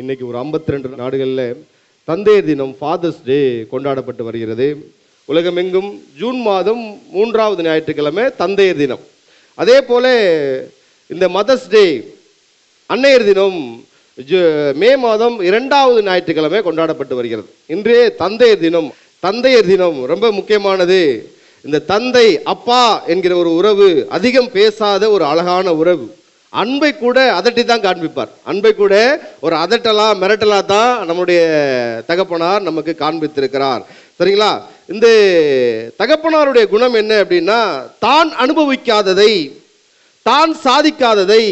இன்னைக்கு ஒரு 52 ரெண்டு நாடுகளில் தந்தையர் தினம் ஃபாதர்ஸ் டே கொண்டாடப்பட்டு வருகிறது. உலகமெங்கும் ஜூன் மாதம் மூன்றாவது ஞாயிற்றுக்கிழமை தந்தையர் தினம். அதே போல் இந்த மதர்ஸ் டே அன்னையர் தினம் மே மாதம் இரண்டாவது ஞாயிற்றுக்கிழமை கொண்டாடப்பட்டு வருகிறது. இன்றைய தந்தையர் தினம். தந்தையர் தினம் ரொம்ப முக்கியமானது. இந்த தந்தை அப்பா என்கிற ஒரு உறவு அதிகம் பேசாத ஒரு அழகான உறவு. அன்பை கூட அதட்டி தான் காண்பிப்பார். அன்பை கூட ஒரு அதட்டலாம் மிரட்டலாக தான் நம்முடைய தகப்பனார் நமக்கு காண்பித்திருக்கிறார். சரிங்களா? இந்த தகப்பனாருடைய குணம் என்ன அப்படின்னா தான் அனுபவிக்காததை தான் சாதிக்காததை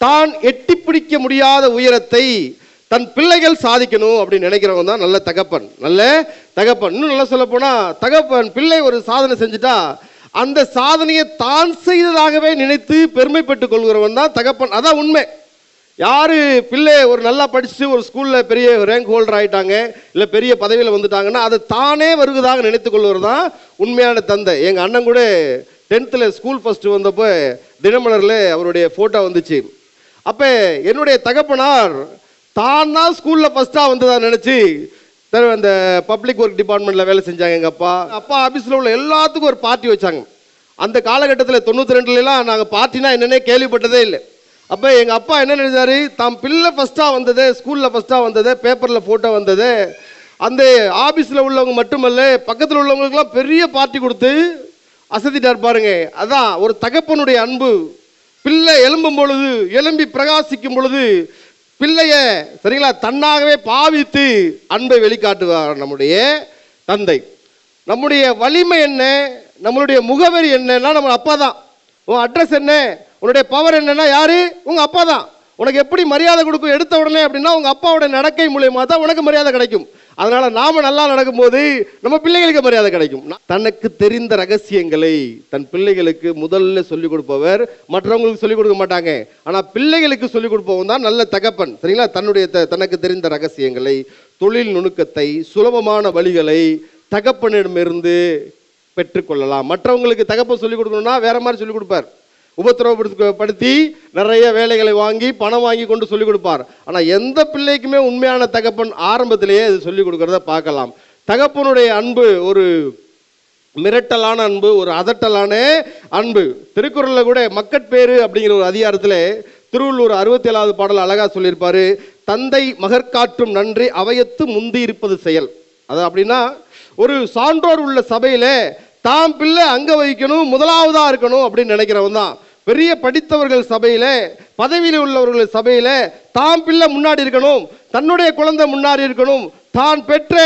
தான் எட்டி பிடிக்க முடியாத உயரத்தை தன் பிள்ளைகள் சாதிக்கணும் அப்படின்னு நினைக்கிறவங்க தான் நல்ல தகப்பன். நல்ல தகப்பன். இன்னும் நல்லா சொல்ல போனால் தகப்பன் பிள்ளை ஒரு சாதனை செஞ்சுட்டா அந்த சாதனையை தான் செய்ததாகவே நினைத்து பெருமைப்பட்டு கொள்கிறவன் தான் தகப்பன். அதான் உண்மை. யாரு பிள்ளை ஒரு நல்லா படிச்சு ஒரு ஸ்கூல்ல பெரிய ரேங்க் ஹோல்டர் ஆயிட்டாங்க இல்ல பெரிய பதவியில வந்துட்டாங்கன்னா அது தானே வருவதாக நினைத்து கொள்வது தான் உண்மையான தந்தை. எங்க அண்ணன் கூட டென்த்தில் ஸ்கூல் ஃபர்ஸ்ட் வந்தப்போ தினமலரில் அவருடைய ஃபோட்டோ வந்துச்சு. அப்போ என்னுடைய தகப்பனார் தான் தான் ஸ்கூலில் ஃபஸ்ட்டாக வந்ததா நினச்சி சார் அந்த பப்ளிக் ஒர்க் டிபார்ட்மெண்ட்டில் வேலை செஞ்சாங்க எங்கள் அப்பா. அப்பா ஆஃபீஸில் உள்ள எல்லாத்துக்கும் ஒரு பார்ட்டி வச்சாங்க. அந்த காலகட்டத்தில் தொண்ணூற்றி ரெண்டுலலாம் நாங்கள் பார்ட்டினா என்னன்னே கேள்விப்பட்டதே இல்லை. அப்போ எங்கள் அப்பா என்ன நினைச்சாரு? தாம் பிள்ளை ஃபஸ்ட்டாக வந்தது ஸ்கூலில் ஃபஸ்ட்டாக வந்தது பேப்பரில் ஃபோட்டோ வந்தது. அந்த ஆஃபீஸில் உள்ளவங்க மட்டுமல்ல பக்கத்தில் உள்ளவங்களுக்குலாம் பெரிய பார்ட்டி கொடுத்து அசத்திட்டார் பாருங்க. அதான் ஒரு தகப்பனுடைய அன்பு. பிள்ளை எழும்பும் பொழுது எழும்பி பிரகாசிக்கும் பொழுது பிள்ளைய சரிங்களா தன்னாகவே பாவித்து அன்பை வெளிக்காட்டுவார் நம்முடைய தந்தை. நம்முடைய வலிமை என்ன? நம்மளுடைய முகவரி என்னன்னா நம்ம அப்பா தான் உன் அட்ரஸ் என்ன? உன்னுடைய பவர் என்னன்னா யாரு? உங்க அப்பா தான் உனக்கு எப்படி மரியாதை கொடுக்கும்? எடுத்த உடனே அப்படின்னா உங்க அப்பாவோட நடக்கை மூலியமா தான் உனக்கு மரியாதை கிடைக்கும். அதனால் நாம் நல்லா நடக்கும்போது நம்ம பிள்ளைகளுக்கு மரியாதை கிடைக்கும். தனக்கு தெரிந்த ரகசியங்களை தன் பிள்ளைகளுக்கு முதல்ல சொல்லிக் கொடுப்பவர் மற்றவங்களுக்கு சொல்லிக் கொடுக்க மாட்டாங்க. ஆனால் பிள்ளைகளுக்கு சொல்லிக் கொடுப்பவன் தான் நல்ல தகப்பன். சரிங்களா? தன்னுடைய த- தனக்கு தெரிந்த ரகசியங்களை தொழில் நுணுக்கத்தை சுலபமான வழிகளை தகப்பனிடமிருந்து பெற்றுக்கொள்ளலாம். மற்றவங்களுக்கு தகப்பன் சொல்லிக் கொடுக்கணும்னா வேற மாதிரி சொல்லிக் கொடுப்பார். உபத்திரவப்படுத்தி நிறைய வேலைகளை வாங்கி பணம் வாங்கி கொண்டு சொல்லிக் கொடுப்பார். ஆனால் எந்த பிள்ளைக்குமே உண்மையான தகப்பன் ஆரம்பத்திலேயே அது சொல்லிக் கொடுக்கறத பார்க்கலாம். தகப்பனுடைய அன்பு ஒரு மிரட்டலான அன்பு ஒரு அதட்டலான அன்பு. திருக்குறளில் கூட மக்கட்பேறு அப்படிங்கிற ஒரு அதிகாரத்தில் திருவள்ளூர் அறுபத்தி ஏழாவது பாடல் அழகாக சொல்லியிருப்பார் தந்தை மகற்காற்றும் நன்றி அவையத்து முந்தி இருப்பது செயல். அது அப்படின்னா ஒரு சான்றோர் உள்ள சபையில் தாம் பிள்ளை அங்க வைக்கணும் முதலாவதா இருக்கணும் அப்படின்னு நினைக்கிறவன் தான். பெரிய படித்தவர்கள் சபையில பதவியில் உள்ளவர்கள் சபையில தான் பிள்ளை முன்னாடி இருக்கணும் தன்னுடைய குழந்தை முன்னாடி இருக்கணும் தான் பெற்ற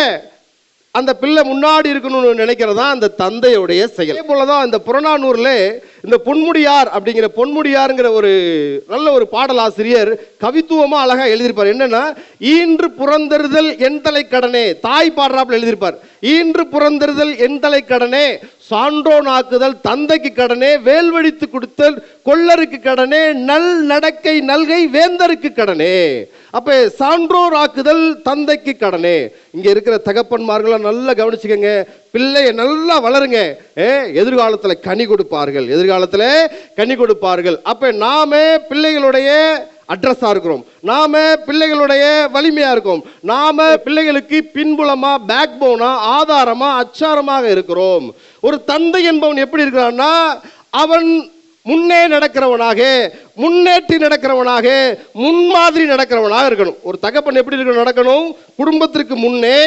அந்த பிள்ளை முன்னாடி இருக்கணும்னு நினைக்கிறதா அந்த தந்தையுடைய செயல். போலதான் இந்த புறநானூர்ல இந்த பொன்முடியார் அப்படிங்கிற பொன்முடியாருங்கிற ஒரு நல்ல ஒரு பாடலாசிரியர் கவித்துவமா அழகா எழுதியிருப்பார். என்னன்னா ஈன்று புறந்தறுதல் என் தலை கடனே தாய் பாடுறாப்புல எழுதியிருப்பார். ஈன்று புறந்தறுதல் என் தலை கடனே சான்றோனாக்குதல் தந்தைக்கு கடனே வேல்வழித்து கொடுத்தல் கொள்ளருக்கு கடனே நல் நடக்கை நல்கை வேந்தருக்கு கடனே அப்ப சான்றோர் ஆக்குதல் தந்தைக்கு கடனே. இங்க இருக்கிற தகப்பன்மார்களை நல்லா கவனிச்சுக்கங்க. பிள்ளைய நல்லா வளருங்க. எதிர்காலத்துல கனி கொடுப்பார்கள். எதிர்கால எதிர்காலத்தில் கனி கொடுப்பார்கள். அப்ப நாம பிள்ளைகளுடைய அட்ரஸாக இருக்கிறோம். நாம பிள்ளைகளுடைய வலிமையா இருக்கோம். நாம பிள்ளைகளுக்கு பின்புலமா பேக் போனா ஆதாரமா அச்சாரமாக இருக்கிறோம். ஒரு தந்தை என்பவன் எப்படி இருக்கிறான்னா அவன் முன்னே நடக்கிறவனாக முன்னேற்றி நடக்கிறவனாக முன்மாதிரி நடக்கிறவனாக இருக்கணும். ஒரு தகப்பன் எப்படி இருக்கணும் நடக்கணும்? குடும்பத்திற்கு முன்னே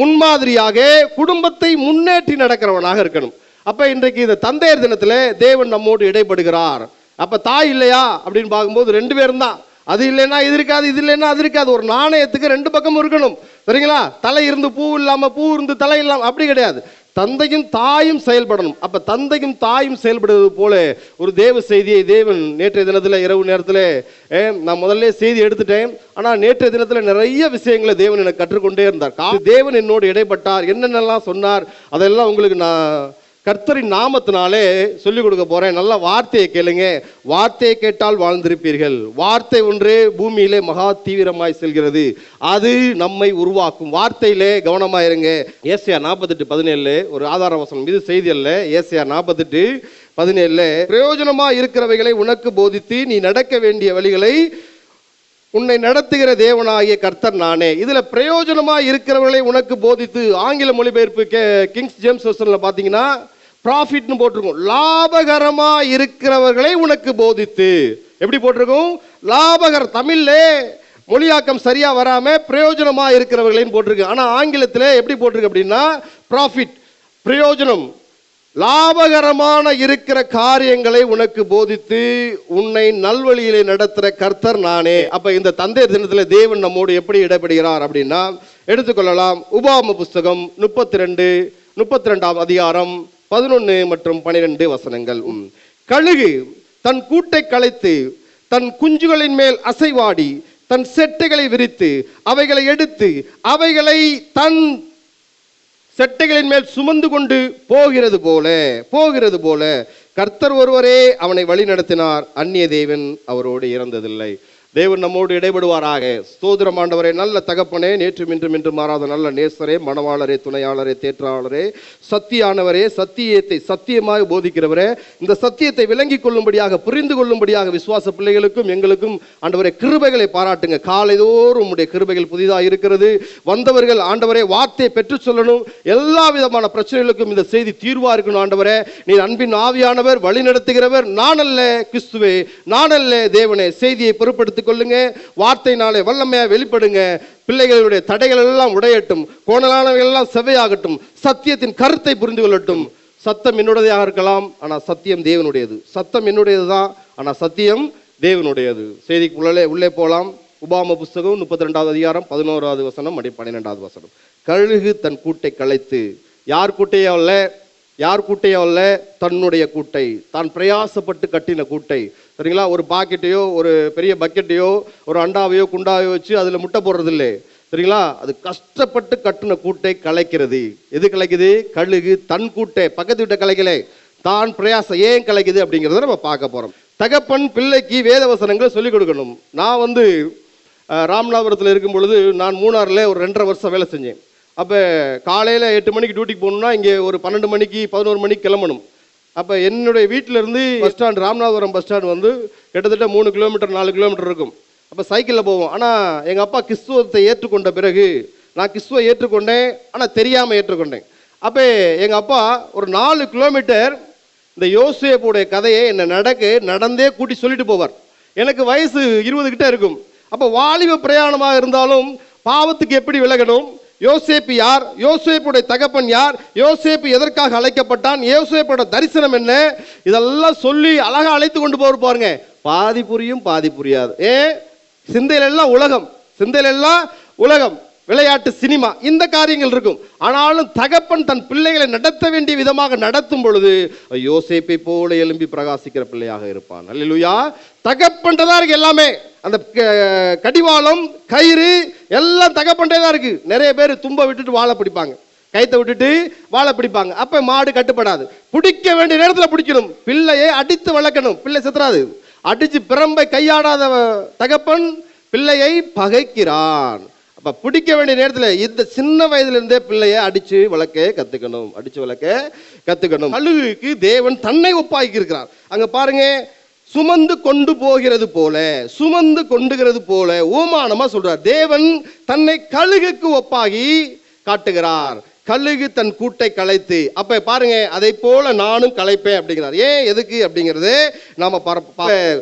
முன்மாதிரியாக குடும்பத்தை முன்னேற்றி நடக்கிறவனாக இருக்கணும். அப்போ இன்றைக்கு இந்த தந்தையர் தினத்தில் தேவன் நம்மோடு இடைப்படுகிறார். அப்போ தாய் இல்லையா? அப்படின்னு பார்க்கும்போது ரெண்டு பேரும் தான். அது இல்லைன்னா இது இருக்காது இது இல்லைன்னா அது இருக்காது. ஒரு நாணயத்துக்கு ரெண்டு பக்கமும் இருக்கணும். சரிங்களா? தலை இருந்து பூ இல்லாமல் பூ இருந்து தலை இல்லாமல் அப்படி கிடையாது. தந்தையும் தாயும் செயல்படணும். அப்போ தந்தையும் தாயும் செயல்படுவது போல ஒரு தேவ செய்தியை தேவன் நேற்றைய தினத்தில் இரவு நேரத்தில் ஏ, நான் முதல்ல செய்தி எடுத்துட்டேன். ஆனால் நேற்றைய தினத்தில் நிறைய விஷயங்களை தேவன் எனக்கு கற்றுக்கொண்டே இருந்தார். தேவன் என்னோடு இடைப்பட்டார். என்னென்னலாம் சொன்னார் அதெல்லாம் உங்களுக்கு நான் கர்த்தரின் நாமத்தினாலே சொல்லிக் கொடுக்க போகிறேன் நல்ல வார்த்தையை கேளுங்க. வார்த்தையை கேட்டால் வாழ்ந்திருப்பீர்கள். வார்த்தை ஒன்றே பூமியிலே மகா தீவிரமாய் செல்கிறது. அது நம்மை உருவாக்கும். வார்த்தையிலே கவனமாக இருங்க. ஏசியா நாற்பத்தெட்டு பதினேழு ஒரு ஆதார வசனம். இது செய்தி அல்ல. ஏசியா நாற்பத்தெட்டு பதினேழுல பிரயோஜனமா இருக்கிறவைகளை உனக்கு போதித்து நீ நடக்க வேண்டிய வழிகளை உன்னை நடத்துகிற தேவனாகிய கர்த்தர் நானே. இதில் பிரயோஜனமாக இருக்கிறவர்களை உனக்கு போதித்து ஆங்கில மொழிபெயர்ப்பு கே- கிங்ஸ் ஜேம்ஸ் வசனில் பார்த்தீங்கன்னா ப்ராஃபிட்னு போட்டிருக்கும். லாபகரமா இருக்கிறவர்களை உனக்கு போதித்து. எப்படி போட்டிருக்கும்? லாபகர தமிழ்லே மொழியாக்கம் சரியா வராம பிரயோஜனமா இருக்கிறவர்களையும் போட்டிருக்கு. ஆனா ஆங்கிலத்தில் எப்படி போட்டிருக்கு அப்படின்னா ப்ராஃபிட் பிரயோஜனம். லாபகரமான இருக்கிற காரியங்களை உனக்கு போதித்து உன்னை நல்வழியிலே நடத்துகிற கர்த்தர் நானே. அப்போ இந்த தந்தை தினத்தில் தேவன் நம்மோடு எப்படி இடப்படுகிறார் அப்படின்னா எடுத்துக்கொள்ளலாம். உபாம புஸ்தகம் முப்பத்தி ரெண்டு முப்பத்தி ரெண்டாம் அதிகாரம் பதினொன்று மற்றும் பனிரெண்டு வசனங்கள். உம். கழுகு தன் கூட்டை களைத்து தன் குஞ்சுகளின் மேல் அசைவாடி தன் செட்டைகளை விரித்து அவைகளை எடுத்து அவைகளை தன் செட்டைகளின் மேல் சுமந்து கொண்டு போகிறது போல போகிறது போல. கர்த்தர் ஒருவரே அவனை வழி நடத்தினார் அந்நிய தேவன் அவரோடு இறந்ததில்லை. தேவன் நம்மோடு இடைபடுவாராக. ஸ்தோத்திரம் ஆண்டவரே நல்ல தகப்பனே நேற்றும் இன்றும் இன்று மாறாத நல்ல நேசரே மணவாளரே துணையாளரே தேற்றாளரே சத்தியானவரே சத்தியத்தை சத்தியமாக போதிக்கிறவரே இந்த சத்தியத்தை விளங்கி கொள்ளும்படியாக புரிந்து கொள்ளும்படியாக விசுவாச பிள்ளைகளுக்கும் எங்களுக்கும் ஆண்டவரே கிருபைகளை பாராட்டுங்க. காலைதோறும் உம்முடைய கிருபைகள் புதிதாக இருக்கிறது. வந்தவர்கள் ஆண்டவரே வார்த்தையை பெற்று சொல்லணும். எல்லா விதமான பிரச்சனைகளுக்கும் இந்த செய்தி தீர்வா இருக்கணும் ஆண்டவரே. நீ அன்பின் ஆவியானவர் வழி நடத்துகிறவர் நான் அல்ல கிறிஸ்துவே நான் அல்ல தேவனே செய்தியை பொருட்படுத்தி கொள்ளுங்க வார்த்தையினாலே வல்லமையாக வெளிப்படுங்க. பிள்ளைகளுடைய தடைகள் எல்லாம் உடையட்டும். கோணலானவைகள் எல்லாம் செவையாகட்டும் சத்தியத்தின் கருத்தை புரிந்து கொள்ளட்டும். சத்தம் என்னுடையதாக இருக்கலாம் ஆனால் சத்தியம் தேவனுடையது. சத்தம் என்னுடையது தான் ஆனால் சத்தியம் தேவனுடையது. செய்திக்கு உள்ளே உள்ளே போகலாம் உபாம புஸ்தகம் முப்பத்தி ரெண்டாவது அதிகாரம் பதினோராவது வசனம் அடி பன்னிரெண்டாவது வசனம். கழுகு தன் கூட்டை கலைத்து யார் கூட்டையோ அல்ல? யார் கூட்டையோ அல்ல? தன்னுடைய கூட்டை. தான் பிரயாசப்பட்டு கட்டின கூட்டை. சரிங்களா? ஒரு பாக்கெட்டையோ ஒரு பெரிய பக்கெட்டையோ ஒரு அண்டாவையோ குண்டாவையோ வச்சு அதில் முட்டை போடுறது இல்லை சரிங்களா? அது கஷ்டப்பட்டு கட்டின கூட்டை கலைக்கிறது. எது கலைக்குது? கழுகு. தன் கூட்டை. பக்கத்து வீட்டை கலைக்கலை. தான் பிரயாசம் ஏன் கலைக்குது அப்படிங்கிறத நம்ம பார்க்க போகிறோம் தகப்பன் பிள்ளைக்கு வேத வசனங்களை சொல்லிக் கொடுக்கணும். நான் வந்து ராமநாதபுரத்தில் இருக்கும் பொழுது நான் மூணாறில் ஒரு ரெண்டரை வருஷம் வேலை செஞ்சேன். அப்போ காலையில் எட்டு மணிக்கு டியூட்டிக்கு போகணும்னா இங்கே ஒரு பன்னெண்டு மணிக்கு பதினோரு மணிக்கு கிளம்பணும். அப்போ என்னுடைய வீட்டிலேருந்து bus stand Ramanathapuram bus stand வந்து கிட்டத்தட்ட மூணு கிலோமீட்டர் நாலு கிலோமீட்டர் இருக்கும். அப்போ சைக்கிளில் போவோம். ஆனால் எங்கள் அப்பா கிறிஸ்துவத்தை ஏற்றுக்கொண்ட பிறகு நான் கிறிஸ்துவை ஏற்றுக்கொண்டேன். ஆனால் தெரியாமல் ஏற்றுக்கொண்டேன். அப்போ எங்கள் அப்பா ஒரு நாலு கிலோமீட்டர் இந்த யோசேப்புடைய கதையை என்னை நடக்க நடந்தே கூட்டி சொல்லிட்டு போவார். எனக்கு வயசு இருபது கிட்ட இருக்கும். அப்போ வாலிப பிரயாணமாக இருந்தாலும் பாவத்துக்கு எப்படி விலகணும்? யோசேப்பு யார்? யோசேப்புடைய தகப்பன் யார்? யோசேப்பு எதற்காக அழைக்கப்பட்டான்? யோசேப்போட தரிசனம் என்ன? இதெல்லாம் சொல்லி அழகாக அழைத்து கொண்டு போகிற பாருங்க. பாதி புரியும் பாதி புரியாது. ஏ? சிந்தையிலெல்லாம் உலகம். சிந்தையிலெல்லாம் உலகம். விளையாட்டு சினிமா. இந்த காரியங்கள் இருக்கும். ஆனாலும் தகப்பன் தன் பிள்ளைகளை நடத்த வேண்டிய விதமாக நடத்தும் பொழுது யோசேப்பை போல எழும்பி பிரகாசிக்கிற பிள்ளையாக இருப்பான். அல்லா தகப்பன்ட்ட தான் இருக்கு எல்லாமே. அந்த க- கடிவாளம் கயிறு எல்லாம் தகப்பன்ட்டே தான் இருக்கு. நிறைய பேர் தும்ப விட்டுட்டு வாழை பிடிப்பாங்க. கைத்தை விட்டுட்டு வாழை பிடிப்பாங்க. அப்ப மாடு கட்டுப்படாது. பிடிக்க வேண்டிய நேரத்தில் பிடிக்கணும். பிள்ளையை அடித்து வளர்க்கணும். பிள்ளை செத்துறாது. அடிச்சு பிரம்பை கையாடாத தகப்பன் பிள்ளையை பகைக்கிறான். அப்ப பிடிக்க வேண்டிய நேரத்தில் இந்த சின்ன வயதுல இருந்தே அடித்து அடிச்சு வளர்க்க கத்துக்கணும். அடிச்சு வளர்க்க கத்துக்கணும். அழுகுக்கு தேவன் தன்னை ஒப்பாக்கி இருக்கிறார் அங்க பாருங்க சுமந்து கொண்டு போகிறது போல சுமந்து கொண்டுகிறது போல ஓமானமா சொல்றார். தேவன் தன்னை கழுகுக்கு ஒப்பாகி காட்டுகிறார். கழுகு தன் கூட்டை கலைத்து அப்ப பாருங்க அதை போல நானும் கலைப்பேன் அப்படிங்கிறார். ஏன் எதுக்கு அப்படிங்கிறது நாம பர-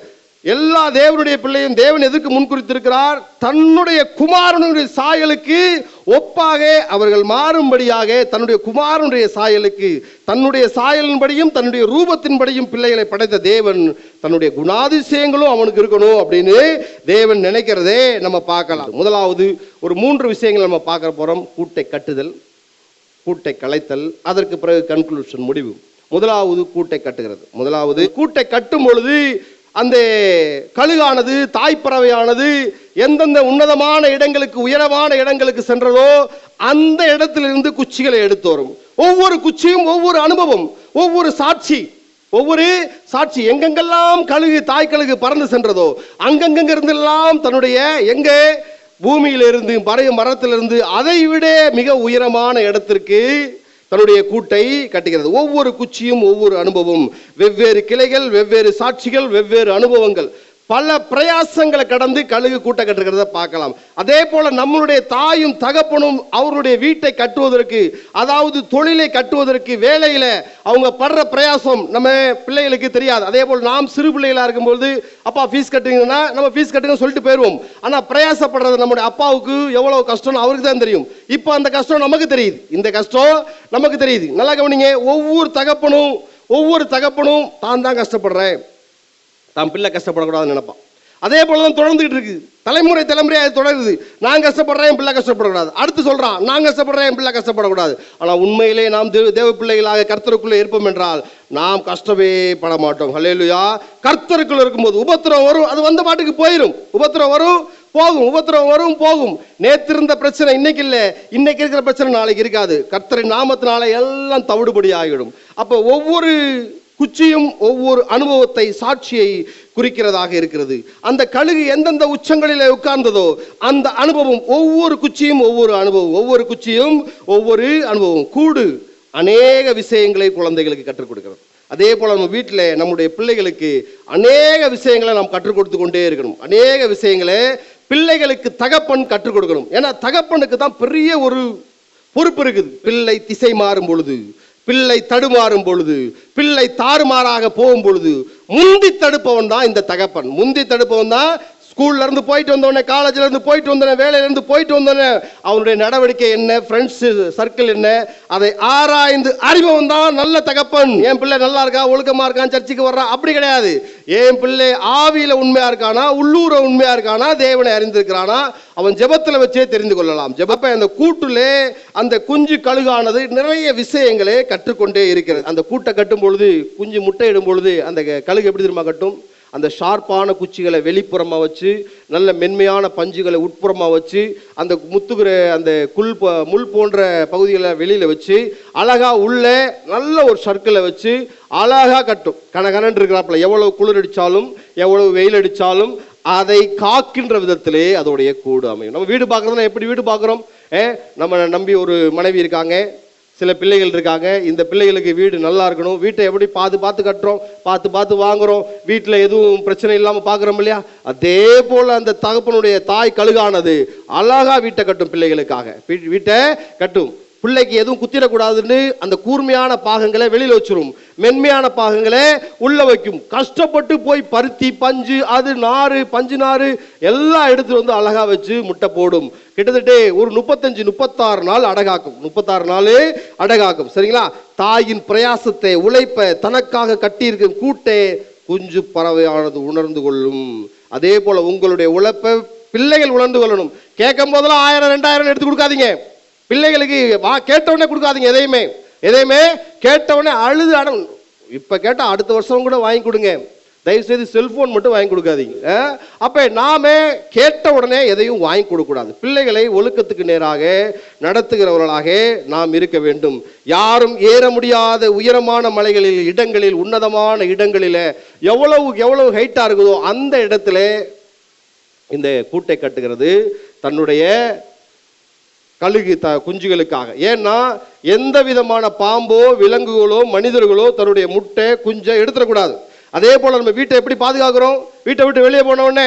எல்லா தேவனுடைய பிள்ளையும் தேவன் எதுக்கு முன்குறித்திருக்கிறார் தன்னுடைய குமாரனுடைய சாயலுக்கு ஒப்பாக அவர்கள் மாறும்படியாக தன்னுடைய குமாரனுடைய சாயலுக்கு தன்னுடைய சாயலின்படியும் தன்னுடைய ரூபத்தின்படியும் பிள்ளைகளை படைத்த தேவன் தன்னுடைய குணாதிசயங்களும் அவனுக்கு இருக்கணும் அப்படின்னு தேவன் நினைக்கிறதே நம்ம பார்க்கலாம். முதலாவது ஒரு மூன்று விஷயங்கள் நம்ம பார்க்க போறோம். கூட்டை கட்டுதல் கூட்டை கலைத்தல் அதற்கு பிறகு கன்க்ளூஷன் முடிவு. முதலாவது கூட்டை கட்டுகிறது. முதலாவது கூட்டை கட்டும் பொழுது அந்த கழுகானது தாய்ப்பறவையானது எந்தெந்த உன்னதமான இடங்களுக்கு உயரமான இடங்களுக்கு சென்றதோ அந்த இடத்திலிருந்து குச்சிகளை எடுத்து வரும். ஒவ்வொரு குச்சியும் ஒவ்வொரு அனுபவம் ஒவ்வொரு சாட்சி ஒவ்வொரு சாட்சி. எங்கெங்கெல்லாம் கழுகு தாய் கழுகு பறந்து சென்றதோ அங்கங்கங்க இருந்தெல்லாம் தன்னுடைய எங்க? பூமியிலிருந்து மறைய மரத்திலிருந்து அதை விட மிக உயரமான இடத்திற்கு தன்னுடைய கூட்டை கட்டுகிறது. ஒவ்வொரு குச்சியும் ஒவ்வொரு அனுபவம். வெவ்வேறு கிளைகள் வெவ்வேறு சாட்சிகள் வெவ்வேறு அனுபவங்கள். பல பிரயாசங்களை கடந்து கழுகு கூட்ட கட்டுகிறத பார்க்கலாம். அதே போல நம்மளுடைய தாயும் தகப்பனும் அவருடைய வீட்டை கட்டுவதற்கு அதாவது தொழிலை கட்டுவதற்கு வேலையில அவங்க படுற பிரயாசம் நம்ம பிள்ளைகளுக்கு தெரியாது. அதே போல் நாம் சிறு பிள்ளைகளா இருக்கும்போது அப்பா ஃபீஸ் கட்டுங்கன்னா நம்ம ஃபீஸ் கட்டுங்க சொல்லிட்டு போயிடுவோம் ஆனா பிரயாசப்படுறது நம்முடைய அப்பாவுக்கு எவ்வளவு கஷ்டம்னு அவருக்கு தான் தெரியும். இப்போ அந்த கஷ்டம் நமக்கு தெரியுது. இந்த கஷ்டம் நமக்கு தெரியுது. நல்லா கவனிங்க ஒவ்வொரு தகப்பனும் ஒவ்வொரு தகப்பனும் தான் தான் கஷ்டப்படுறேன். தான் பிள்ளை கஷ்டப்படக்கூடாதுன்னு நினைப்பான். அதே போல தான் தொடர்ந்துகிட்டு இருக்கு. தலைமுறை தலைமுறை அது தொடருது. நான் கஷ்டப்படுறேன் என் பிள்ளை கஷ்டப்படக்கூடாது. அடுத்து சொல்றான் நான் கஷ்டப்படுறேன் என் பிள்ளை கஷ்டப்படக்கூடாது. ஆனால் உண்மையிலே நாம் தேவ தேவ பிள்ளைகளாக கர்த்தருக்குள்ளே இருப்போம் என்றால் நாம் கஷ்டமே பட மாட்டோம் ஹலேலுயா கர்த்தருக்குள்ள இருக்கும்போது உபத்திரம் வரும் அது வந்த பாட்டுக்கு போயிடும் உபத்திரம் வரும் போகும். உபத்திரம் வரும் போகும். நேத்து இருந்த பிரச்சனை இன்னைக்கு இல்லை. இன்னைக்கு இருக்கிற பிரச்சனை நாளைக்கு இருக்காது. கர்த்தரின் நாமத்தினால எல்லாம் தவிடுபடி ஆகிடும் அப்போ ஒவ்வொரு குச்சியும் ஒவ்வொரு அனுபவத்தை சாட்சியை குறிக்கிறதாக இருக்கிறது. அந்த கழுகு எந்தெந்த உச்சங்களில் உட்கார்ந்ததோ அந்த அனுபவம் ஒவ்வொரு குச்சியும் ஒவ்வொரு அனுபவம் ஒவ்வொரு குச்சியும் ஒவ்வொரு அனுபவம். கூடு அநேக விஷயங்களை குழந்தைகளுக்கு கற்றுக் கொடுக்கிறது. அதே போல நம்ம வீட்டில் நம்முடைய பிள்ளைகளுக்கு அநேக விஷயங்களை நாம் கற்றுக் கொடுத்து கொண்டே இருக்கணும். அநேக விஷயங்களை பிள்ளைகளுக்கு தகப்பன் கற்றுக் கொடுக்கணும். ஏன்னா தகப்பனுக்கு தான் பெரிய ஒரு பொறுப்பு இருக்குது. பிள்ளை திசை மாறும் பொழுது பிள்ளை தடுமாறும் பொழுது பிள்ளை தாறுமாறாக போகும் பொழுது முந்தி தடுப்பவன் தான் இந்த தகப்பன். முந்தி தடுப்பவன் தான் ஸ்கூல்ல இருந்து போயிட்டு வந்தோடனே காலேஜ்ல இருந்து போயிட்டு வந்தோடனே வேலையில இருந்து போயிட்டு வந்தோடனே அவனுடைய நடவடிக்கை என்ன? ஃப்ரெண்ட்ஸ் சர்க்கிள் என்ன? அதை ஆராய்ந்து அறிமுகம் தான் நல்ல தகப்பன். என் பிள்ளை நல்லா இருக்கா? ஒழுக்கமா இருக்கான் சர்ச்சுக்கு வர்றான் அப்படி கிடையாது. என் பிள்ளை ஆவியில உண்மையா இருக்கானா? உள்ளூர உண்மையா இருக்கானா? தேவனை அறிந்திருக்கிறானா? அவன் ஜெபத்துல வச்சே தெரிந்து கொள்ளலாம். ஜெபப்ப அந்த கூட்டுலே அந்த குஞ்சு கழுகானது நிறைய விஷயங்களே கற்றுக்கொண்டே இருக்கிறது. அந்த கூட்டை கட்டும் பொழுது குஞ்சு முட்டையிடும் பொழுது அந்த கழுகு எப்படி தெரியுமா கட்டும்? அந்த ஷார்ப்பான குச்சிகளை வெளிப்புறமாக வச்சு நல்ல மென்மையான பஞ்சுகளை உட்புறமாக வச்சு அந்த முத்துகிற அந்த குல் முள் போன்ற பகுதிகளை வெளியில் வச்சு அழகாக உள்ளே நல்ல ஒரு சர்க்கிளை வச்சு அழகாக கட்டும். கனகனன் இருக்கிறாப்புல எவ்வளவு குளிர் அடித்தாலும் எவ்வளவு வெயில் அடித்தாலும் அதை காக்கின்ற விதத்திலே அதோடைய கூடு அமையும். நம்ம வீடு பார்க்குறதுனா எப்படி வீடு பார்க்குறோம்? ஏ நம்ம நம்பி ஒரு மனைவி இருக்காங்க சில பிள்ளைகள் இருக்காங்க. இந்த பிள்ளைகளுக்கு வீடு நல்லா இருக்கணும். வீட்டை எப்படி பார்த்து பார்த்து கட்டுறோம்? பார்த்து பார்த்து வாங்குறோம். வீட்டில் எதுவும் பிரச்சனை இல்லாமல் பார்க்குறோம் இல்லையா? அதே போல் அந்த தகப்பனுடைய தாய் கழுகானது அழகா வீட்டை கட்டும் பிள்ளைகளுக்காக. வீட்டை கட்டும். பிள்ளைக்கு எதுவும் குத்திடக்கூடாதுன்னு அந்த கூர்மையான பாகங்களை வெளியில் வச்சிரும். மென்மையான பாகங்களை உள்ள வைக்கும். கஷ்டப்பட்டு போய் பருத்தி பஞ்சு அது நாறு பஞ்சு நாறு எல்லாம் எடுத்துகிட்டு வந்து அழகா வச்சு முட்டை போடும். கிட்டத்தட்ட ஒரு முப்பத்தஞ்சு முப்பத்தாறு நாள் அடகாக்கும். முப்பத்தாறு நாள் அடகாக்கும். சரிங்களா? தாயின் பிரயாசத்தை உழைப்பை தனக்காக கட்டியிருக்கும் கூட்டை குஞ்சு பறவையானது உணர்ந்து கொள்ளும். அதே போல உங்களுடைய உழைப்பை பிள்ளைகள் உணர்ந்து கொள்ளணும். கேட்கும் போதெல்லாம் ஆயிரம் ரெண்டாயிரம் எடுத்து கொடுக்காதீங்க. பிள்ளைகளுக்கு வா கேட்டவுடனே கொடுக்காதீங்க எதையுமே. எதையுமே? கேட்டவுடனே அழுது அடம் இப்போ கேட்டால் அடுத்த வருஷம் கூட வாங்கி கொடுங்க. தயவுசெய்து செல்ஃபோன் மட்டும் வாங்கி கொடுக்காதீங்க. அப்போ நாமே கேட்ட உடனே எதையும் வாங்கி கொடுக்க கூடாது பிள்ளைகளை ஒழுக்கத்துக்கு நேராக நடத்துகிறவர்களாக நாம் இருக்க வேண்டும். யாரும் ஏற முடியாத உயரமான மலைகளில் இடங்களில் உன்னதமான இடங்களில் எவ்வளவு எவ்வளவு ஹைட்டாக இருக்குதோ அந்த இடத்துல இந்த கூட்டை கட்டுகிறது. தன்னுடைய கழுகு த குஞ்சுகளுக்காக. ஏன்னா எந்த விதமான பாம்போ விலங்குகளோ மனிதர்களோ தன்னுடைய முட்டை குஞ்சை எடுத்துடக்கூடாது. அதே போல் நம்ம வீட்டை எப்படி பாதுகாக்கிறோம்? வீட்டை விட்டு வெளியே போனவுடனே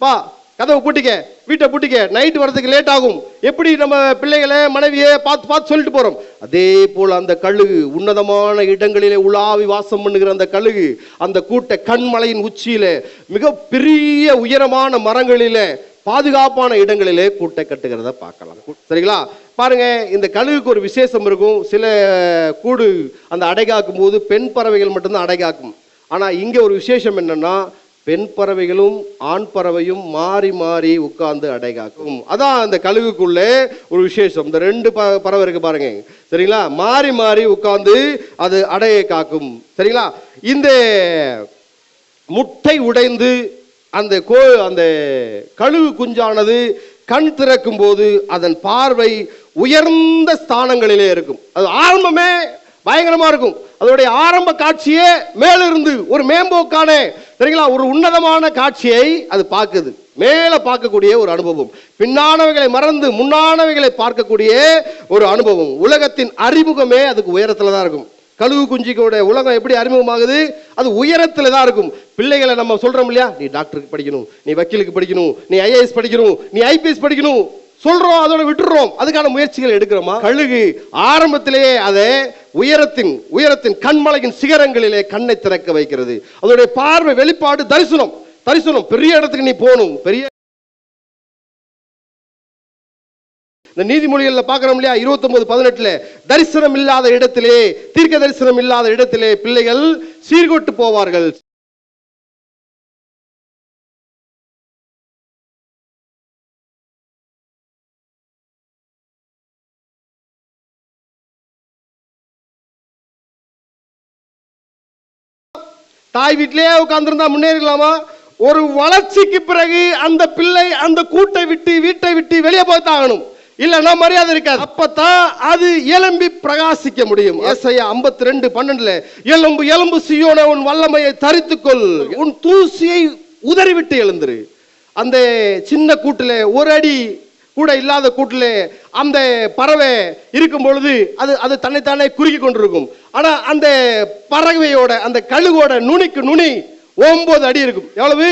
பா கதவை பூட்டிக்க வீட்டை பூட்டிக்க நைட் வரதுக்கு லேட் ஆகும். எப்படி நம்ம பிள்ளைகளை மனைவியை பார்த்து பார்த்து சொல்லிட்டு போகிறோம் அதே போல் அந்த கழுகு உன்னதமான இடங்களிலே உலாவி வாசம் பண்ணுகிற அந்த கழுகு அந்த கூட்ட கண்மலையின் உச்சியில மிக பெரிய உயரமான மரங்களிலே பாதுகாப்பான இடங்களிலே கூட்டை கட்டுகிறத பார்க்கலாம். சரிங்களா? பாருங்க இந்த கழுகுக்கு ஒரு விசேஷம் இருக்கும். சில கூடு அந்த அடைகாக்கும் போது பெண் பறவைகள் மட்டும்தான் அடைகாக்கும் ஆனால் இங்கே ஒரு விசேஷம் என்னன்னா பெண் பறவைகளும் ஆண் பறவையும் மாறி மாறி உட்கார்ந்து அடைகாக்கும் அதான் அந்த கழுகுக்குள்ளே ஒரு விசேஷம். இந்த ரெண்டு ப- பறவை இருக்கு பாருங்க. சரிங்களா? மாறி மாறி உட்கார்ந்து அது அடையை காக்கும். சரிங்களா? இந்த முட்டை உடைந்து அந்த கோ அந்த கழுகு குஞ்சானது கண் திறக்கும் போது அதன் பார்வை உயர்ந்த ஸ்தானங்களிலே இருக்கும். அது ஆரம்பமே பயங்கரமா இருக்கும். அதோடைய ஆரம்ப காட்சியே மேலிருந்து ஒரு மேம்போக்கான சரிங்களா ஒரு உன்னதமான காட்சியை அது பார்க்குது. மேல பார்க்கக்கூடிய ஒரு அனுபவம். பின்னானவைகளை மறந்து முன்னானவைகளை பார்க்கக்கூடிய ஒரு அனுபவம். உலகத்தின் அறிமுகமே அதுக்கு உயரத்துல தான் இருக்கும். கழுகு குஞ்சிக்கோட உலகம் எப்படி அறிமுகமாகுது? அது உயரத்துல தான் இருக்கும். பிள்ளைகளை நம்ம சொல்றோம் இல்லையா? நீ டாக்டருக்கு படிக்கணும் நீ வக்கீலுக்கு படிக்கணும் நீ ஐஏஎஸ் படிக்கணும் நீ ஐபிஎஸ் படிக்கணும். சொல்றோம் அதோட விட்டுறோம். அதுக்கான முயற்சிகள் எடுக்கிறோமா? கழுகு ஆரம்பத்திலேயே அதை உயரத்தின் உயரத்தின் கண்மலையின் சிகரங்களிலே கண்ணை திறக்க வைக்கிறது. அதோடைய பார்வை வெளிப்பாடு தரிசனம். தரிசனம். பெரிய இடத்துக்கு நீ போகணும். பெரிய இந்த நீதிமொழிகளில் பார்க்குறோம் இல்லையா? இருபத்தொன்பது பதினெட்டுல தரிசனம் இல்லாத இடத்திலே தீர்க்க தரிசனம் இல்லாத இடத்திலே பிள்ளைகள் சீர்கொட்டு போவார்கள். தாய் வீட்டிலேயே உட்கார்ந்திருந்தா முன்னேறலாமா ஒரு வளர்ச்சிக்கு பிறகு அந்த பிள்ளை அந்த கூட்டை விட்டு வீட்டை விட்டு வெளியே போய்த்தான் இல்லைன்னா மரியாதை இருக்காது. அப்பதான் அது எலும்பி பிரகாசிக்க முடியும். ஏசாயா 52 ரெண்டு பன்னெண்டுல எலும்பு எலும்பு சியோன உன் வல்லமையை தரித்துக்கொள். உன் தூசியை உதறிவிட்டு எழுந்துரு. அந்த சின்ன கூட்டுல ஒரு அடி கூட இல்லாத கூட்டுல அந்த பறவை இருக்கும் பொழுது அது அது தன்னைத்தானே குறுக்கி கொண்டிருக்கும். ஆனா அந்த பறவையோட அந்த கழுகோட நுனிக்கு நுனி ஒன்பது அடி இருக்கும். எவ்வளவு?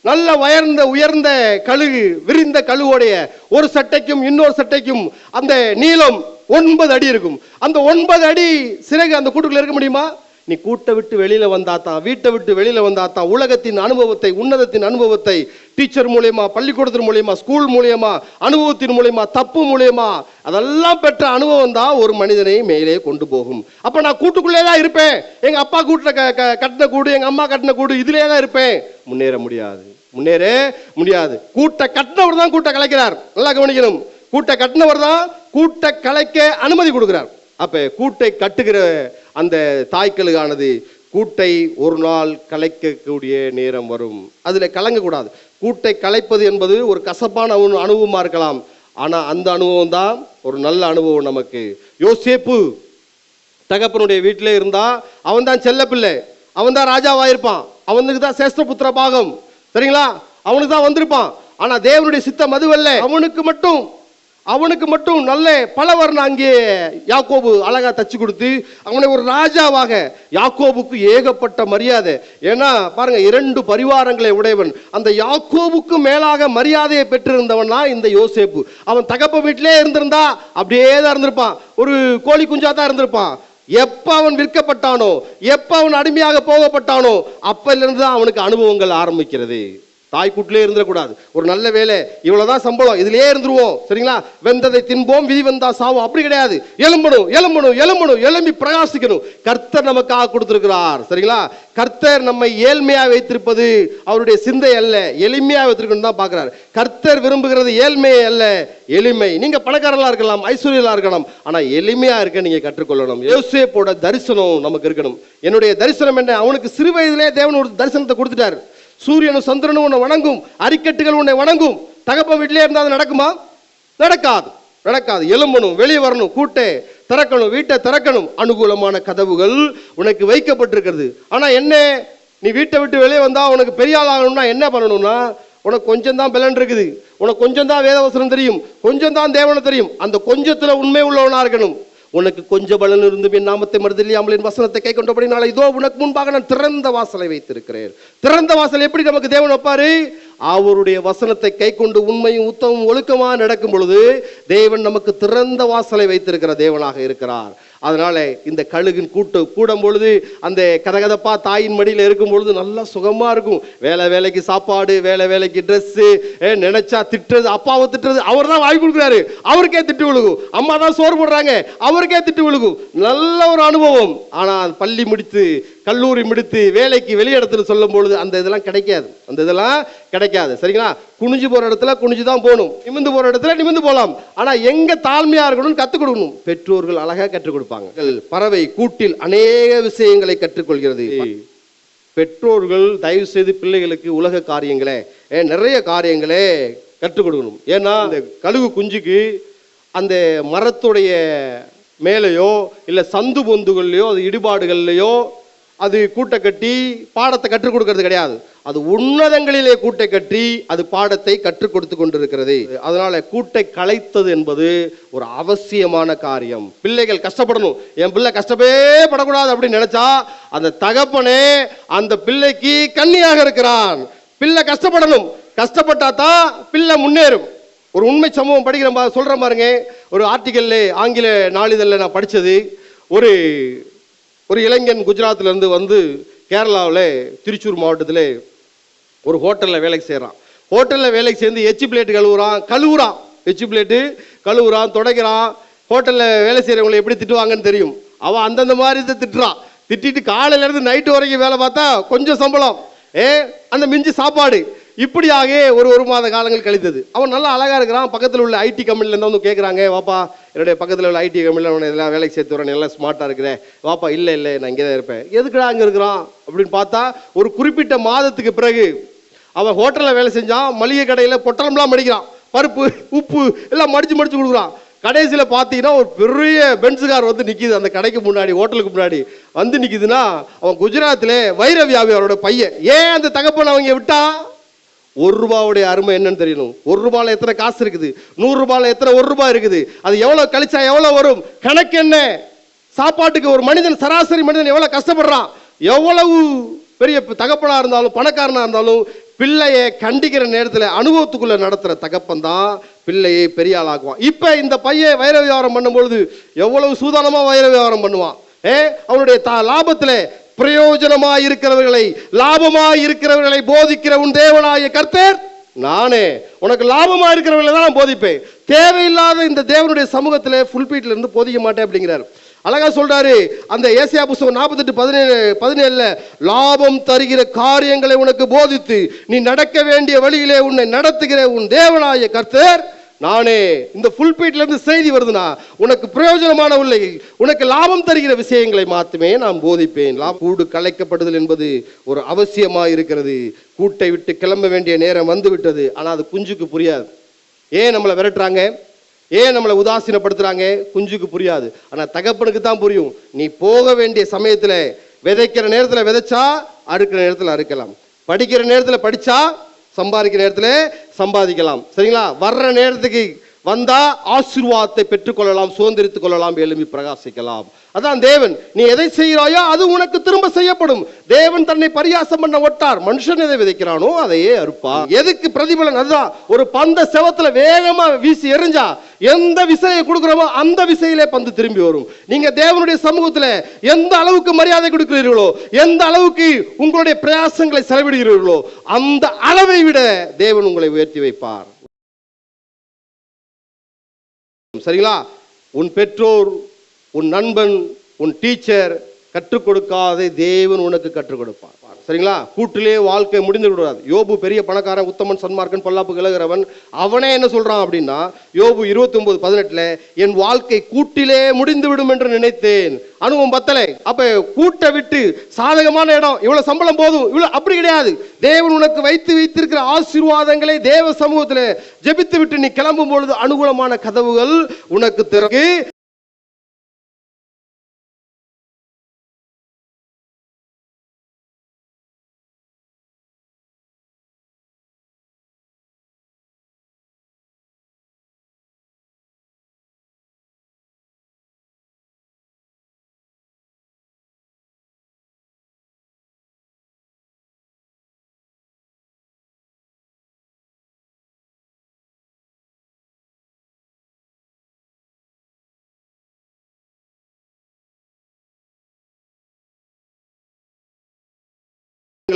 நல்ல உயர்ந்த உயர்ந்த கழுகு விரிந்த கழுவோடைய ஒரு சட்டைக்கும் இன்னொரு சட்டைக்கும் அந்த நீளம் ஒன்பது அடி இருக்கும். அந்த ஒன்பது அடி சிறகு அந்த கூட்டுக்குள்ள இருக்க முடியுமா? நீ கூட்டை விட்டு வெளியில வந்தாத்தான் வீட்டை விட்டு வெளியில வந்தாத்தான் உலகத்தின் அனுபவத்தை உன்னதத்தின் அனுபவத்தை டீச்சர் மூலியமா பள்ளிக்கூடத்தின் மூலியமா ஸ்கூல் மூலியமா அனுபவத்தின் மூலியமா தப்பு மூலியமா அதெல்லாம் பெற்ற அனுபவம் தான் ஒரு மனிதனை மேலே கொண்டு போகும். அப்ப நான் கூட்டுக்குள்ளே தான் இருப்பேன். எங்க அப்பா கூட்ட க- க- கட்டின கூடு எங்க அம்மா கட்டின கூடு இதுலேயே தான் இருப்பேன். முன்னேற முடியாது. முன்னேற முடியாது. கூட்ட கட்டினவர் தான் கூட்ட கலைக்கிறார். நல்லா கவனிக்கணும். கூட்ட கட்டினவர் தான் கூட்ட கலைக்க அனுமதி கொடுக்கிறார். அப்ப கூட்டை கட்டுகிற அந்த தாய்க்கழுகானது கூட்டை ஒரு நாள் கலைக்கக்கூடிய நேரம் வரும். அதில் கலங்கக்கூடாது. கூட்டை கலைப்பது என்பது ஒரு கசப்பான அனு- இருக்கலாம். ஆனால் அந்த அனுபவம் தான் ஒரு நல்ல அனுபவம் நமக்கு. யோசேப்பு தகப்பனுடைய வீட்டிலே இருந்தால் அவன் தான் செல்ல பிள்ளை அவன் தான் ராஜாவாயிருப்பான் அவனுக்கு தான் சேஷ்டபுத்திர பாகம். சரிங்களா? அவனுக்கு தான் வந்திருப்பான். ஆனா தேவனுடைய சித்தம் அதுவல்ல. அவனுக்கு மட்டும் அவனுக்கு மட்டும் நல்ல பலவர்ண அங்கே யாக்கோபு அழகா தச்சு கொடுத்து அவனை ஒரு ராஜாவாக யாக்கோபுக்கு ஏகப்பட்ட மரியாதை. ஏன்னா பாருங்க இரண்டு பரிவாரங்களை உடையவன். அந்த யாக்கோபுக்கு மேலாக மரியாதையை பெற்றிருந்தவன் தான் இந்த யோசேப்பு. அவன் தகப்ப வீட்டிலே இருந்திருந்தா அப்படியே தான் இருந்திருப்பான். ஒரு கோழி குஞ்சா தான் இருந்திருப்பான். எப்ப அவன் விற்கப்பட்டானோ எப்ப அவன் அடிமையாக போகப்பட்டானோ அப்பிலிருந்து தான் அவனுக்கு அனுபவங்கள் ஆரம்பிக்கிறது. தாய் இருந்துடக்கூடாது. ஒரு நல்ல வேலை இவ்வளவுதான் சம்பளம் இதுலயே இருந்துருவோம். சரிங்களா? வெந்ததை தின்போம் விதி வந்தா சாவோம். அப்படி கிடையாது. எலும்பணும் எலும்பணும் எலும்பணும் எலும்பி பிரகாசிக்கணும். கர்த்தர் நமக்காக கொடுத்திருக்கிறார். சரிங்களா? கர்த்தர் நம்மை ஏழ்மையா வைத்திருப்பது அவருடைய சிந்தை அல்ல. எளிமையா வைத்திருக்கணும் தான் பாக்குறாரு கர்த்தர் விரும்புகிறது ஏழ்மையே அல்ல எளிமை. நீங்க பணக்காரலா இருக்கலாம் ஐஸ்வர்யலா இருக்கலாம். ஆனா எளிமையா இருக்க நீங்க கற்றுக்கொள்ளணும். யோசேப்போட தரிசனம் நமக்கு இருக்கணும். என்னுடைய தரிசனம் என்ன? அவனுக்கு சிறு வயதிலே தேவன் ஒரு தரிசனத்தை கொடுத்துட்டாரு. சூரியனும் சந்திரனும் உன்னை வணங்கும். அரிக்கட்டுகள் உன்னை வணங்கும். தகப்ப வீட்டிலே இருந்தால் அது நடக்குமா? நடக்காது. நடக்காது. எலும்பணும் வெளியே வரணும் கூட்டை திறக்கணும் வீட்டை திறக்கணும். அனுகூலமான கதவுகள் உனக்கு வைக்கப்பட்டிருக்கிறது. ஆனால் என்ன? நீ வீட்டை விட்டு வெளியே வந்தால் உனக்கு பெரிய ஆள் ஆகணும்னா என்ன பண்ணணும்னா உனக்கு கொஞ்சம் தான் பலன் இருக்குது. உனக்கு கொஞ்சம் தான் வேதவசனம் தெரியும். கொஞ்சம் தான் தேவனை தெரியும். அந்த கொஞ்சத்தில் உண்மை உள்ளவனாக இருக்கணும். உனக்கு கொஞ்ச பலன் இருந்து என் நாமத்தை மறுதலியாமல் என் வசனத்தை கை நாளை இதோ உனக்கு முன்பாக நான் திறந்த வாசலை வைத்திருக்கிறேன். திறந்த வாசல் எப்படி நமக்கு தேவன் வைப்பாரு? அவருடைய வசனத்தை கை கொண்டு உண்மையும் உத்தமும் ஒழுக்கமாக நடக்கும் பொழுது தேவன் நமக்கு திறந்த வாசலை வைத்திருக்கிற தேவனாக இருக்கிறார். அதனால் இந்த கழுகின் கூட்டம் கூடும் பொழுது அந்த கதகதப்பாக தாயின் மடியில் இருக்கும் பொழுது நல்லா சுகமாக இருக்கும். வேலை வேலைக்கு சாப்பாடு வேலை வேலைக்கு ட்ரெஸ்ஸு நினைச்சா திட்டுறது அப்பாவை திட்டுறது அவர் தான் வாங்கி கொடுக்குறாரு. அவருக்கே திட்டு விழுகும். அம்மா தான் சோறு போடுறாங்க. அவருக்கே திட்டு விழுகும். நல்ல ஒரு அனுபவம். ஆனால் பள்ளி முடித்து கல்லூரி முடித்து வேலைக்கு வெளியிடத்துல சொல்லும் பொழுது அந்த இதெல்லாம் கிடைக்காது. அந்த இதெல்லாம் கிடைக்காது. சரிங்களா? குனிஞ்சு போற இடத்துல குனிஞ்சு தான் போகணும். நிமிந்து போற இடத்துல நிமிந்து போகலாம். ஆனா எங்க தாழ்மையா இருக்கணும்னு கத்துக் கொடுக்கணும். பெற்றோர்கள் அழகா கற்றுக் கொடுப்பாங்க. பறவை கூட்டில் அநேக விஷயங்களை கற்றுக்கொள்கிறது பெற்றோர்கள் தயவு செய்து பிள்ளைகளுக்கு உலக காரியங்களே நிறைய காரியங்களே கற்றுக் கொடுக்கணும். ஏன்னா இந்த கழுகு குஞ்சுக்கு அந்த மரத்துடைய மேலேயோ இல்லை சந்து பொந்துகள்லையோ அது இடிபாடுகள்லையோ அது கூட்டை கட்டி பாடத்தை கற்றுக் கொடுக்கறது கிடையாது. அது உன்னதங்களிலே கூட்டை கட்டி அது பாடத்தை கற்றுக் கொடுத்து கொண்டிருக்கிறது. அதனால கூட்டை கலைத்தது என்பது ஒரு அவசியமான காரியம். பிள்ளைகள் கஷ்டப்படணும். என் பிள்ளை கஷ்டமே படக்கூடாது அப்படின்னு நினைச்சா அந்த தகப்பனே அந்த பிள்ளைக்கு கண்ணியாக இருக்கிறான். பிள்ளை கஷ்டப்படணும். கஷ்டப்பட்டா தான் பிள்ளை முன்னேறும். ஒரு உண்மை சம்பவம் படிக்கிற பா சொல்கிறேன் பாருங்க. ஒரு ஆர்டிக்கல்ல ஆங்கில நாளிதழில் நான் படித்தது ஒரு ஒரு இளைஞன் குஜராத்லேருந்து வந்து கேரளாவில் திருச்சூர் மாவட்டத்தில் ஒரு ஹோட்டலில் வேலைக்கு செய்கிறான் ஹோட்டலில் வேலைக்கு சேர்ந்து எச்சி பிளேட் கழுவுறான் கழுவுறான். எச்சு பிளேட்டு கழுவுறான் தொடக்கிறான். ஹோட்டலில் வேலை செய்கிறவங்களை எப்படி திட்டுவாங்கன்னு தெரியும். அவன் அந்தந்த மாதிரி இதை திட்டுறான். திட்டிட்டு காலையிலேருந்து நைட்டு வரைக்கும் வேலை பார்த்தா கொஞ்சம் சம்பளம். ஏ அந்த மிஞ்சி சாப்பாடு. இப்படியாக ஒரு ஒரு மாத காலங்கள் கழித்தது. அவன் நல்லா அழகா இருக்கிறான். பக்கத்தில் உள்ள ஐடி கம்பெனில இருந்து வந்து கேட்குறாங்க வாப்பா என்னுடைய பக்கத்தில் உள்ள ஐடி கம்பெனியில் அவனை வேலைக்கு சேர்த்து வரேன். நல்லா ஸ்மார்ட்டாக இருக்கிறேன் வாப்பா இல்லை இல்லை நான் இங்கே தான் இருப்பேன். எதுக்குடா அங்கே இருக்கிறான்? அப்படின்னு பார்த்தா ஒரு குறிப்பிட்ட மாதத்துக்கு பிறகு அவன் ஹோட்டலில் வேலை செஞ்சான். மளிகை கடையில் பொட்டலம்லாம் மடிக்கிறான். பருப்பு உப்பு எல்லாம் மடிச்சு மடிச்சு கொடுக்குறான். கடைசியில் பார்த்தீங்கன்னா ஒரு பெரிய பென்ஸுக்கார் வந்து நிற்கிது அந்த கடைக்கு முன்னாடி ஹோட்டலுக்கு முன்னாடி. வந்து நிற்கிதுன்னா அவன் குஜராத்தில் வைர வியாபாரியோட அவரோட பையன். ஏன் அந்த தகப்பன் அவங்க விட்டான்? ஒரு ரூபாவுடைய அருமை என்னன்னு தெரியணும். ஒரு ரூபாயில் எத்தனை காசு இருக்குது? நூறு ரூபாயில் எத்தனை ஒரு ரூபாய் இருக்குது? அது எவ்வளோ கழிச்சா எவ்வளோ வரும்? கணக்கு என்ன? சாப்பாட்டுக்கு ஒரு மனிதன் சராசரி மனிதன் எவ்வளோ கஷ்டப்படுறான்? எவ்வளவு பெரிய தகப்பனாக இருந்தாலும் பணக்காரனாக இருந்தாலும் பிள்ளையை கண்டிக்கிற நேரத்தில் அனுபவத்துக்குள்ளே நடத்துகிற தகப்பன் தான் பிள்ளையை பெரிய ஆளாக்குவான். இப்போ இந்த பையன் வைர வியாபாரம் பண்ணும்பொழுது எவ்வளவு சூதானமாக வைர வியாபாரம் பண்ணுவான். ஏ அவனுடைய த- லாபத்தில் பிரயோஜனமாய் இருக்கிறவர்களை லாபமாய் இருக்கிறவர்களை போதிக்கிற உன் தேவனாய கர்த்தர் நானே. உனக்கு லாபமா இருக்கிறவர்களை தான் நான் போதிப்பேன். தேவையில்லாத இந்த தேவனுடைய சமூகத்தில் ஃபுல்பீட்ல இருந்து போதிக்க மாட்டேன் அப்படிங்கிறார். அழகா சொல்றாரு அந்த ஏசியா புஸ்தகம் நாற்பத்தெட்டு பதினேழு பதினேழுல லாபம் தருகிற காரியங்களை உனக்கு போதித்து நீ நடக்க வேண்டிய வழியிலே உன்னை நடத்துகிற உன் தேவனாய கர்த்தர் நானே இந்த ஃபுல் இருந்து செய்தி வருதுன்னா உனக்கு பிரயோஜனமான உள்ளே உனக்கு லாபம் தருகிற விஷயங்களை மாத்துமே நான் போதிப்பேன். லாபம் கூடு கலைக்கப்படுதல் என்பது ஒரு அவசியமாக இருக்கிறது. கூட்டை விட்டு கிளம்ப வேண்டிய நேரம் வந்து விட்டது ஆனால் அது குஞ்சுக்கு புரியாது. ஏன் நம்மளை விரட்டுறாங்க? ஏன் நம்மளை உதாசீனப்படுத்துறாங்க? குஞ்சுக்கு புரியாது. ஆனால் தகப்பனுக்கு தான் புரியும். நீ போக வேண்டிய சமயத்தில் விதைக்கிற நேரத்தில் விதைச்சா அறுக்கிற நேரத்தில் அறுக்கலாம். படிக்கிற நேரத்தில் படித்தா சம்பாதிக்கிற இடத்துல சம்பாதிக்கலாம். சரிங்களா? வர்ற நேரத்துக்கு வந்தா ஆசீர்வாதத்தை பெற்றுக்கொள்ளலாம் சுதந்திரித்துக் கொள்ளலாம் எழும்பி பிரகாசிக்கலாம். அதான் தேவன் நீ எதை செய்கிறாயோ அது உனக்கு திரும்ப செய்யப்படும். தேவன் தன்னை பரியாசம் பண்ண ஒட்டார். மனுஷன் எதை விதைக்கிறானோ அதையே அறுப்பார். எதுக்கு பிரதிபலன்? அதுதான் ஒரு பந்த செவத்துல வேகமா வீசி எறிஞ்சா எந்த விசையை கொடுக்குறோமோ அந்த விசையிலே பந்து திரும்பி வரும். நீங்க தேவனுடைய சமூகத்துல எந்த அளவுக்கு மரியாதை கொடுக்கிறீர்களோ எந்த அளவுக்கு உங்களுடைய பிரயாசங்களை செலவிடுகிறீர்களோ அந்த அளவை விட தேவன் உங்களை உயர்த்தி வைப்பார். சரிங்களா? உன் பெற்றோர் உன் நண்பன் உன் டீச்சர் கற்றுக் கொடுக்காத தேவன் உனக்கு கற்றுக் கொடுப்பான் சரிங்களா? கூட்டிலே வாழ்க்கை முடிந்து விடாது யோபு பெரிய பணக்காரன் உத்தமன் சன்மார்க்கன் பல்லாப்பு கிழகிறவன் அவனே என்ன சொல்றான் அப்படின்னா யோபு இருபத்தி ஒன்பது பதினெட்டுல என் வாழ்க்கை கூட்டிலே முடிந்து விடும் என்று நினைத்தேன். அனுபவம் பத்தலை. அப்ப கூட்டை விட்டு சாதகமான இடம். இவ்வளவு சம்பளம் போதும். இவ்வளவு அப்படி கிடையாது. தேவன் உனக்கு வைத்து வைத்திருக்கிற ஆசீர்வாதங்களை தேவ சமூகத்தில் ஜெபித்து விட்டு நீ கிளம்பும் பொழுது அனுகூலமான கதவுகள் உனக்கு திறகு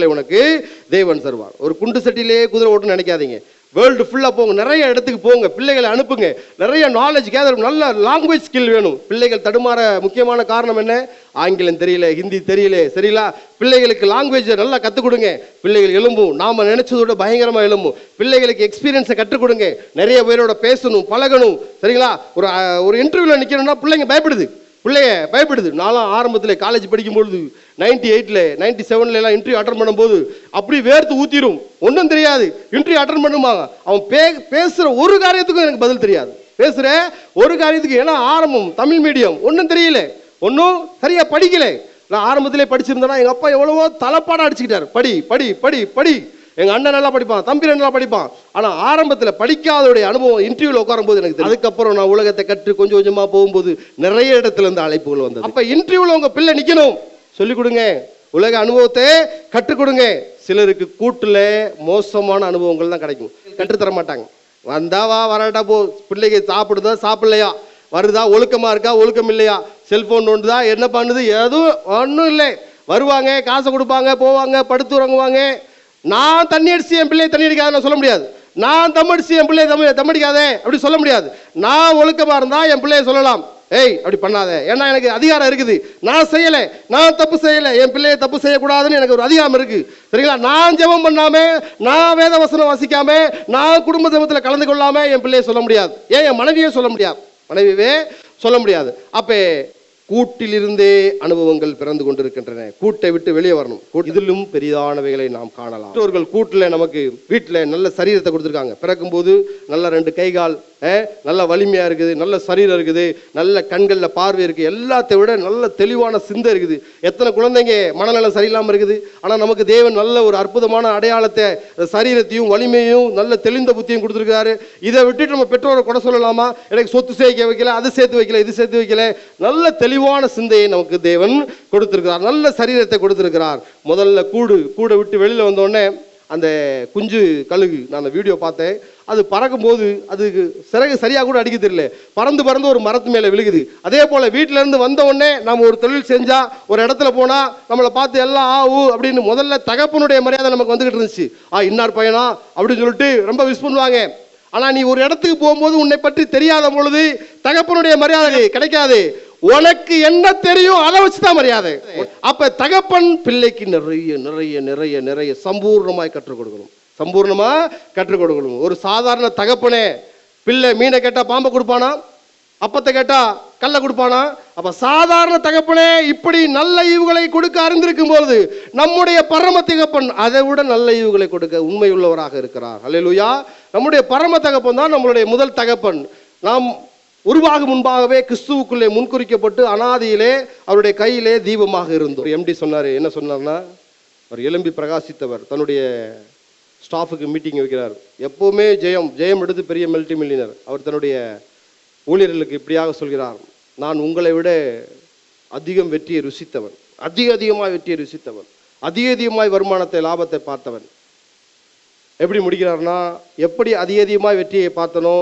உனக்கு தேவன் தருவார். ஒரு குண்டு சட்டிலேயே குதிரை ஓட்டுன்னு நினைக்காதீங்க. வேர்ல்டு ஃபுல்லாக போங்க. நிறைய இடத்துக்கு போங்க. பிள்ளைகளை அனுப்புங்க. நிறைய நாலேஜ் கேதர் நல்ல லாங்குவேஜ் ஸ்கில் வேணும். பிள்ளைகள் தடுமாற முக்கியமான காரணம் என்ன? ஆங்கிலம் தெரியல ஹிந்தி தெரியல. சரிங்களா? பிள்ளைகளுக்கு லாங்குவேஜை நல்லா கற்றுக் கொடுங்க பிள்ளைகள் எழும்பும். நாம நினைச்சதோட பயங்கரமா எழும்பும். பிள்ளைகளுக்கு எக்ஸ்பீரியன்ஸை கற்றுக் கொடுங்க நிறைய பேரோட பேசணும் பழகணும். சரிங்களா? ஒரு ஒரு இன்டர்வியூவில் நிக்கணும்னா பிள்ளைங்க பயப்படுது. பிள்ளைய பயப்படுது. நானும் ஆரம்பத்தில் காலேஜ் படிக்கும்பொழுது நைன்டி எயிட்டில் நைன்டி செவன்ல எல்லாம் இன்டர்வியூ அட்டன் பண்ணும்போது அப்படி வேர்த்து ஊற்றிடும் ஒன்றும் தெரியாது. இன்டர்வியூ அட்டன் பண்ணுவாங்க அவன் பே பேசுகிற ஒரு காரியத்துக்கும் எனக்கு பதில் தெரியாது. பேசுகிற ஒரு காரியத்துக்கு ஏன்னா ஆரம்பம் தமிழ் மீடியம் ஒன்றும் தெரியல. ஒன்றும் சரியாக படிக்கலை. நான் ஆரம்பத்திலே படிச்சிருந்தேன்னா எங்கள் அப்பா எவ்வளவோ தலைப்பாடம் அடிச்சுக்கிட்டார். படி படி படி படி. எங்க அண்ணன் நல்லா படிப்பான் தம்பி நல்லா படிப்பான். ஆனா ஆரம்பத்துல படிக்காதோடைய அனுபவம் இன்டர்வியூல உட்காரும் போது எனக்கு தெரியும். அதுக்கப்புறம் நான் உலகத்தை கற்று கொஞ்சம் கொஞ்சமா போகும்போது நிறைய இடத்துல இருந்து அழைப்புகள் வந்தது. அப்ப இன்டர்வியூல உங்க பிள்ளை நிக்கணும். சொல்லிக் கொடுங்க. உலக அனுபவத்தை கற்றுக் கொடுங்க. சிலருக்கு கூட்டுல மோசமான அனுபவங்கள் தான் கிடைக்கும். கற்றுத்தர மாட்டாங்க. வந்தா வா வரட்டா போ. பிள்ளைக்கு சாப்பிடுதா சாப்பிடலையா? வருதா ஒழுக்கமா இருக்கா ஒழுக்கம் இல்லையா? செல்போன் நோண்டுதா என்ன பண்ணுது? எதுவும் ஒன்றும் இல்லை. வருவாங்க காசை கொடுப்பாங்க போவாங்க படுத்து உறங்குவாங்க. நான் தண்ணி அடிச்சு என் பிள்ளையை தண்ணி அடிக்காத நான் சொல்ல முடியாது. நான் தம் அடிச்சு என் பிள்ளையை தம் தம் அடிக்காதே அப்படி சொல்ல முடியாது. நான் ஒழுக்கமாக இருந்தால் என் பிள்ளையை சொல்லலாம். ஏய் அப்படி பண்ணாத. ஏன்னா எனக்கு அதிகாரம் இருக்குது. நான் செய்யலை. நான் தப்பு செய்யலை. என் பிள்ளையை தப்பு செய்யக்கூடாதுன்னு எனக்கு ஒரு அதிகாரம் இருக்கு. சரிங்களா? நான் ஜெபம் பண்ணாம நான் வேத வசனம் வாசிக்காம நான் குடும்ப ஜெபத்தில் கலந்து கொள்ளாம என் பிள்ளையை சொல்ல முடியாது. ஏன்? என் மனைவியே சொல்ல முடியாது. மனைவியே சொல்ல முடியாது. அப்போ கூட்டிலிருந்தே அனுபவங்கள் பிறந்து கொண்டிருக்கின்றன. கூட்டை விட்டு வெளியே வரணும். இதிலும் பெரிதானவைகளை நாம் காணலாம். மற்றவர்கள் கூட்டுல நமக்கு வீட்டில் நல்ல சரீரத்தை கொடுத்துருக்காங்க. பிறக்கும்போது நல்ல ரெண்டு கை கால் நல்ல வலிமையாக இருக்குது நல்ல சரீரம் இருக்குது நல்ல கண்களில் பார்வை இருக்குது எல்லாத்தை விட நல்ல தெளிவான சிந்தை இருக்குது. எத்தனை குழந்தைங்க மனநலம் சரியில்லாமல் இருக்குது? ஆனால் நமக்கு தேவன் நல்ல ஒரு அற்புதமான அடையாளத்தை சரீரத்தையும் வலிமையும் நல்ல தெளிந்த புத்தியும் கொடுத்துருக்காரு இதை விட்டுட்டு நம்ம பெற்றோரை கூட சொல்லலாமா? எனக்கு சொத்து சேர்க்க வைக்கல அது சேர்த்து வைக்கல இது சேர்த்து வைக்கல. நல்ல தெளிவான சிந்தையை நமக்கு தேவன் கொடுத்துருக்கிறார். நல்ல சரீரத்தை கொடுத்துருக்கிறார். முதல்ல கூடு கூடை விட்டு வெளியில் வந்தோடனே அந்த குஞ்சு கழுகு நான் அந்த வீடியோ பார்த்தேன். அது பறக்கும்போது அதுக்கு சிறகு சரியாக கூட அடிக்க தெரியல. பறந்து பறந்து ஒரு மரத்து மேலே விழுகுது. அதே போல் வீட்டிலேருந்து இருந்து வந்த உடனே நம்ம ஒரு தொழில் செஞ்சால் ஒரு இடத்துல போனால் நம்மளை பார்த்து எல்லாம் ஆ ஊ அப்படின்னு முதல்ல தகப்பனுடைய மரியாதை நமக்கு வந்துக்கிட்டு இருந்துச்சு. ஆ இன்னார் பையனா? அப்படின்னு சொல்லிட்டு ரொம்ப விஷ் பண்ணுவாங்க. ஆனால் நீ ஒரு இடத்துக்கு போகும்போது உன்னை பற்றி தெரியாத பொழுது தகப்பனுடைய மரியாதை கிடைக்காது. உனக்கு என்ன தெரியும் அதை வச்சுதான் மரியாதை. அப்ப தகப்பன் பிள்ளைக்கு நிறைய நிறைய நிறைய நிறைய சம்பூர்ணமாய் கற்றுக் கொடுக்கணும். சம்பூர்ணமா கற்றுக் கொடுக்கணும். ஒரு சாதாரண தகப்பனே பிள்ளை மீனை கேட்டா பாம்பை கொடுப்பானா? அப்பத்தை கேட்டா கல்லை கொடுப்பானா? அப்ப சாதாரண தகப்பனே இப்படி நல்ல ஈவுகளை கொடுக்க அறிந்திருக்கும் பொழுது நம்முடைய பரம தகப்பன் அதை விட நல்ல ஈவுகளை கொடுக்க உண்மையுள்ளவராக இருக்கிறார். அல்லேலூயா நம்முடைய பரம தகப்பன் தான் நம்மளுடைய முதல் தகப்பன். நாம் உருவாகும் முன்பாகவே கிறிஸ்துவுக்குள்ளே முன்குறிக்கப்பட்டு அனாதியிலே அவருடைய கையிலே தீபமாக இருந்தோம். எம்டி சொன்னார். என்ன சொன்னார்னா? அவர் எலும்பி பிரகாசித்தவர். தன்னுடைய ஸ்டாஃபுக்கு மீட்டிங் வைக்கிறார். எப்போவுமே ஜெயம் ஜெயம் எடுத்து பெரிய மல்டி மில்லியனர் அவர் தன்னுடைய ஊழியர்களுக்கு இப்படியாக சொல்கிறார். நான் உங்களை விட அதிகம் வெற்றியை ருசித்தவன். அதிக அதிகமாக வெற்றியை ருசித்தவன். அதிக அதிகமாய் வருமானத்தை லாபத்தை பார்த்தவன். எப்படி முடிக்கிறார்னா எப்படி அதிக அதிகமாக வெற்றியை பார்த்தனோ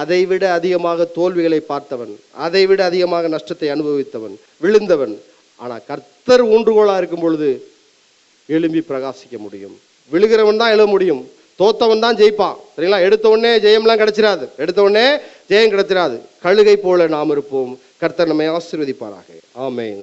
அதை விட அதிகமாக தோல்விகளை பார்த்தவன். அதை விட அதிகமாக நஷ்டத்தை அனுபவித்தவன். விழுந்தவன். ஆனால் கர்த்தர் ஊன்றுகோலாக இருக்கும் பொழுது எழும்பி பிரகாசிக்க முடியும். விழுகிறவன் தான் எழுத முடியும். தோத்தவன் தான் ஜெயிப்பான். சரிங்களா? எடுத்த உடனே ஜெயம்லாம் கிடைச்சிடாது எடுத்த உடனே ஜெயம் கிடைச்சிடாது கழுகை போல நாம் இருப்போம். கர்த்தர் நம்மை ஆசீர்வதிப்பாராக. ஆமேன்.